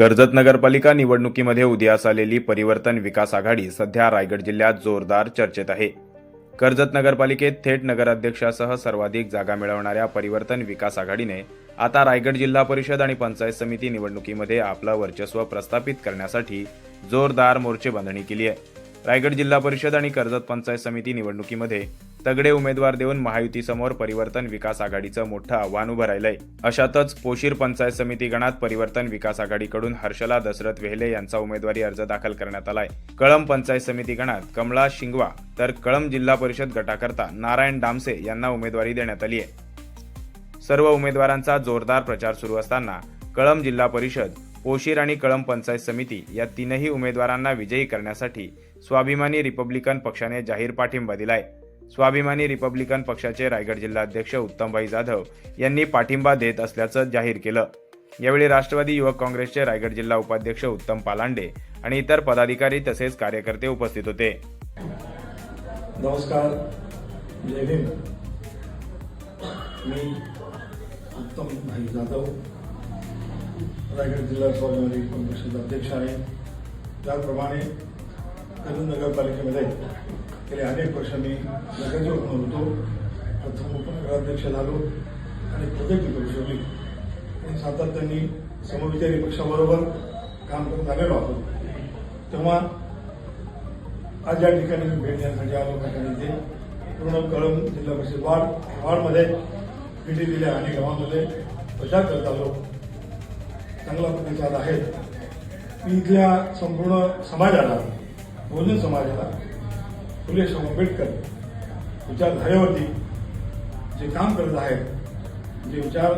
कर्जत नगरपालिका निवडणुकीमध्ये उदयास आलेली परिवर्तन विकास आघाडी सध्या रायगड जिल्ह्यात जोरदार चर्चेत आहे. कर्जत नगरपालिकेत थेट नगराध्यक्षासह सर्वाधिक जागा मिळवणाऱ्या परिवर्तन विकास आघाडीने आता रायगड जिल्हा परिषद आणि पंचायत समिती निवडणुकीमध्ये आपलं वर्चस्व प्रस्थापित करण्यासाठी जोरदार मोर्चे बांधणी केली आहे. रायगड जिल्हा परिषद आणि कर्जत पंचायत समिती निवडणुकीमध्ये तगडे उमेदवार देऊन महायुतीसमोर परिवर्तन विकास आघाडीचं मोठं आव्हान उभं राहिलंय. अशातच पोशीर पंचायत समिती गणात परिवर्तन विकास आघाडीकडून हर्षला दशरथ वेहले यांचा उमेदवारी अर्ज दाखल करण्यात आलाय. कळंब पंचायत समिती गणात कमळा शिंगवा तर कळंब जिल्हा परिषद गटाकरता नारायण डामसे यांना उमेदवारी देण्यात आली आहे सर्व उमेदवारांचा जोरदार प्रचार सुरू असताना कळंब जिल्हा परिषद पोशीर आणि कळंब पंचायत समिती या तीनही उमेदवारांना विजयी करण्यासाठी स्वाभिमानी रिपब्लिकन पक्षाने जाहीर पाठिंबा दिलाय. स्वाभिमानी रिपब्लिकन पक्षाचे रायगड जिल्हाध्यक्ष उत्तमभाई जाधव यांनी पाठिंबा देत असल्याचं जाहीर केलं. यावेळी राष्ट्रवादी युवक काँग्रेसचे रायगड जिल्हा उपाध्यक्ष उत्तम पालांडे आणि इतर पदाधिकारी तसेच कार्यकर्ते उपस्थित होते. नमस्कार. मी उत्तम भाई जाधव रायगड जिल्हा स्वाभिमानी काँग्रेसचे अध्यक्ष आहे. त्याचप्रमाणे नगरपालिकेमध्ये गेले अनेक वर्ष मी नगरसेवक म्हणून होतो. प्रथम उपनगराध्यक्ष झालो आणि प्रोजेक्ट करू शकली. आणि सातत्याने समविचारी पक्षाबरोबर काम करत आलेलो आहोत. तेव्हा आज या ठिकाणी मी भेट देण्यासाठी आलो ठिकाणी पूर्ण कळम जिल्हा परिषद वार्ड वार्डमध्ये भेटी दिल्या आणि गावामध्ये प्रचार करत आलो. चांगला प्रतिसाद आहे. मी इथल्या संपूर्ण समाजाला बहुजन समाजाला फुले शाहू आंबेडकर विचारधारेवरती जे काम करत आहेत जे विचार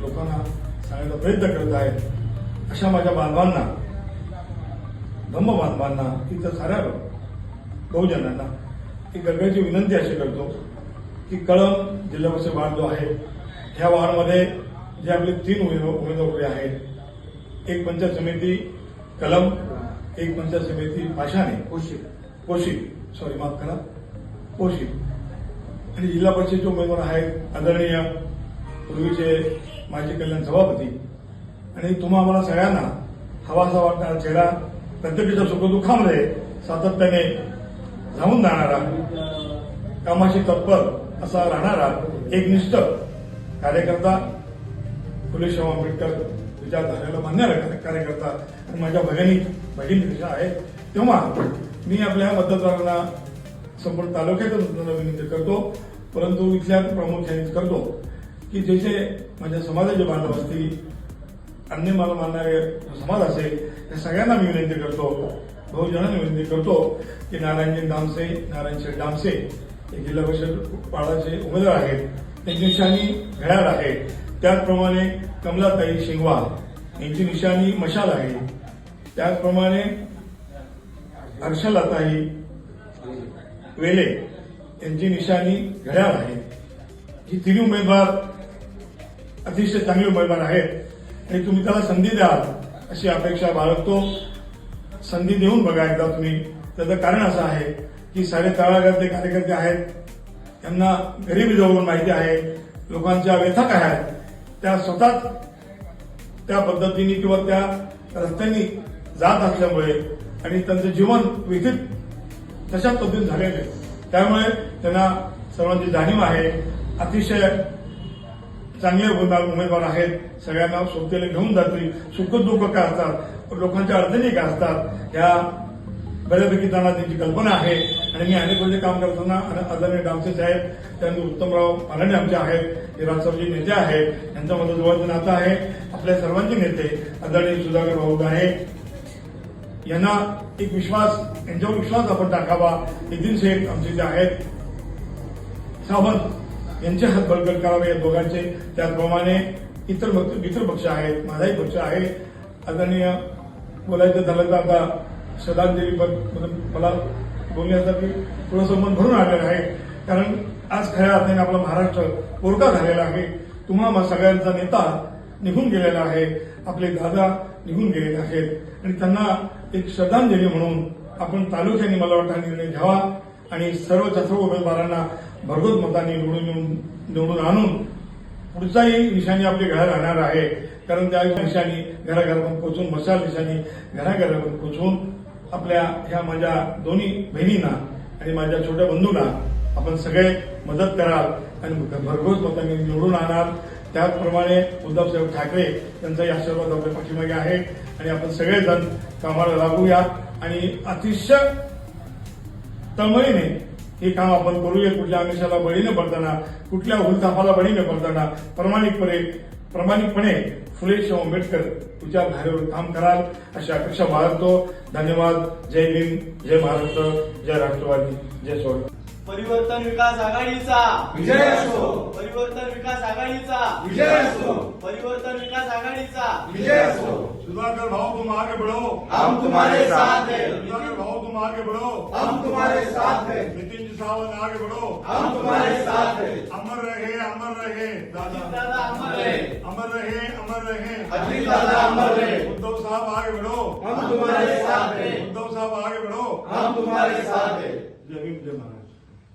लोकांना सांगण्याचा प्रयत्न करत आहेत अशा माझ्या बांधवांना धम्म बांधवांना इथं साऱ्या बहुजनांना एक गरजेची विनंती अशी करतो की कळंब जिल्हा परिषद वार्ड जो आहे ह्या वार्डमध्ये जे आपले तीन उमेदवार उभे आहेत एक पंचायत समिती कलम एक पंचायत समिती पाशाने पोशी पोशी सॉरी माफ करा. पोशी आणि जिल्हा परिषदेचे उमेदवार आहेत आदरणीय पूर्वीचे माजी कल्याण सभापती. आणि तुम्हा आम्हाला सगळ्यांना हवासा वाटणारा चेहरा प्रत्येकाच्या सुखदुःखामध्ये सातत्याने धावून जाणारा कामाशी तत्पर असा राहणारा एक निष्ठ कार्यकर्ता फुले शाहू आंबेडकर विचार झालेला मान्य कार्यकर्ता आणि माझ्या भगिनी बहिणीपेक्षा आहेत. तेव्हा मी आपल्या मतदारांना संपूर्ण तालुक्यातून विनंती करतो. परंतु इथल्या प्रामुख्याने करतो की जे जे माझ्या समाजाचे बांधव असतील अन्य मला मानणारे समाज असेल या सगळ्यांना मी विनंती करतो बहुजनांना विनंती करतो की नारायणजी दामसे नारायणशेठ डामसे हे जिल्हा परिषद पाडाचे उमेदवार आहेत. त्यांची निशाणी घड्याळ आहे त्याचप्रमाणे कमलाताई शिंगवा यांची निशाणी मशाल आहे. त्याचप्रमाणे हर्षलताई वेले यांची निशाणी घड्याळ आहे. ही तिन्ही उमेदवार अतिशय चांगले उमेदवार आहेत. आणि तुम्ही त्याला संधी द्याल अशी अपेक्षा बाळगतो. संधी देऊन बघा एकदा तुम्ही. त्याचं कारण असं आहे की साडे तळागातले कार्यकर्ते आहेत. त्यांना गरिबी जवळून माहिती आहे. लोकांच्या व्यथा काय आहेत. त्या स्वतःच त्या पद्धतीने किंवा त्या रस्त्यांनी जात असल्यामुळे आणि त्यांचं जीवन व्यथित तशा पद्धतीने झालेलं आहे. त्यामुळे त्यांना सर्वांची जाणीव आहे. अतिशय चांगले उमेदवार उमेदवार आहेत. सगळ्यांना सोबतीला घेऊन जातील. सुख दुःख काय असतात लोकांच्या अडचणी काय असतात या बऱ्यापैकी त्यांना त्यांची कल्पना आहे. आणि मी अनेक वर्ष काम करताना आणि आदरणीय डामसे साहेब त्यानंतर उत्तमराव पालांडे आमचे आहेत. हे राजसभेचे नेते आहेत. यांच्यामध्ये जवळचं नातं आहे. आपल्या सर्वांचे नेते आदरणीय सुधाकर भाऊ आहे यांना एक विश्वास यांच्यावर विश्वास आपण टाकावा. नितीन शेख आमचे जे आहेत सावंत यांचे हात बळकट करावे या दोघांचे. त्याचप्रमाणे इतर इतर पक्ष आहेत माझाही पक्ष आहे. आदरणीय बोलायचं झालं तर आता श्रद्धांजली मला बोलण्यासाठी थोडंसं मन भरून आलेलं आहे. कारण आज खऱ्या अर्थाने आपला महाराष्ट्र पोरका झालेला आहे. तुम्हा सगळ्यांचा नेता निघून गेलेला आहे. आपले दादा निघून गेलेले आहेत. आणि त्यांना एक श्रद्धांजली म्हणून आपण तालुक्याने मला वाटतं निर्णय घ्यावा आणि सर्वच्या सर्व उमेदवारांना भरघोस मतांनी निवडून येऊन निवडून आणून पुढचाही निशाणी आपली घरात राहणार आहे. कारण त्या दिशाने घराघरातून पोचून मशाल दिशाने घराघरातून पोचवून आपल्या ह्या माझ्या दोन्ही बहिणींना आणि माझ्या छोट्या बंधूंना आपण सगळे मदत कराल आणि भरघोस मतांनी निवडून आणाल. त्याचप्रमाणे उद्धवसाहेब ठाकरे यांचाही आशीर्वाद आपल्या पाठीमागे आहे. आणि आपण सगळेजण कामाला लागूया. आणि अतिशय तळमळीने हे काम आपण करूया. कुठल्या आमिषाला बळी न पडताना कुठल्या हुलथापाला बळी न पडताना प्रामाणिकपणे प्रामाणिकपणे फुले शाह आंबेडकर तुझ्या धारेवर काम कराल अशी अपेक्षा बाळगतो. धन्यवाद. जय भीम जय महाराष्ट्र. जय राष्ट्रवादी. जय सोड. परिवर्तन विकास आघाडीचा. विजय असो. परिवर्तन विकास आघाडीचा. विजय असो. परिवर्तन विकास आघाडीचा. विजय असो. सुधाकर भाऊ तुम आगे बढ़ो हम तुम्हारे साथ हैं. सुधाकर भाऊ तुम आगे बढ़ो हम तुम्हारे साथ हैं. नितिन जी सावंत आगे बढ़ो हम तुम्हारे साथ हैं. अमर रहे अमर रहे. दादा. दादा अमर रहे. अमर रहे अमर रहे. अजीत दादा अमर रहे. उद्धव साहब आगे बढ़ो हम तुम्हारे साथ हैं. उद्धव साहब आगे बढ़ो हम तुम्हारे साथ हैं. जय भीम जय महाराज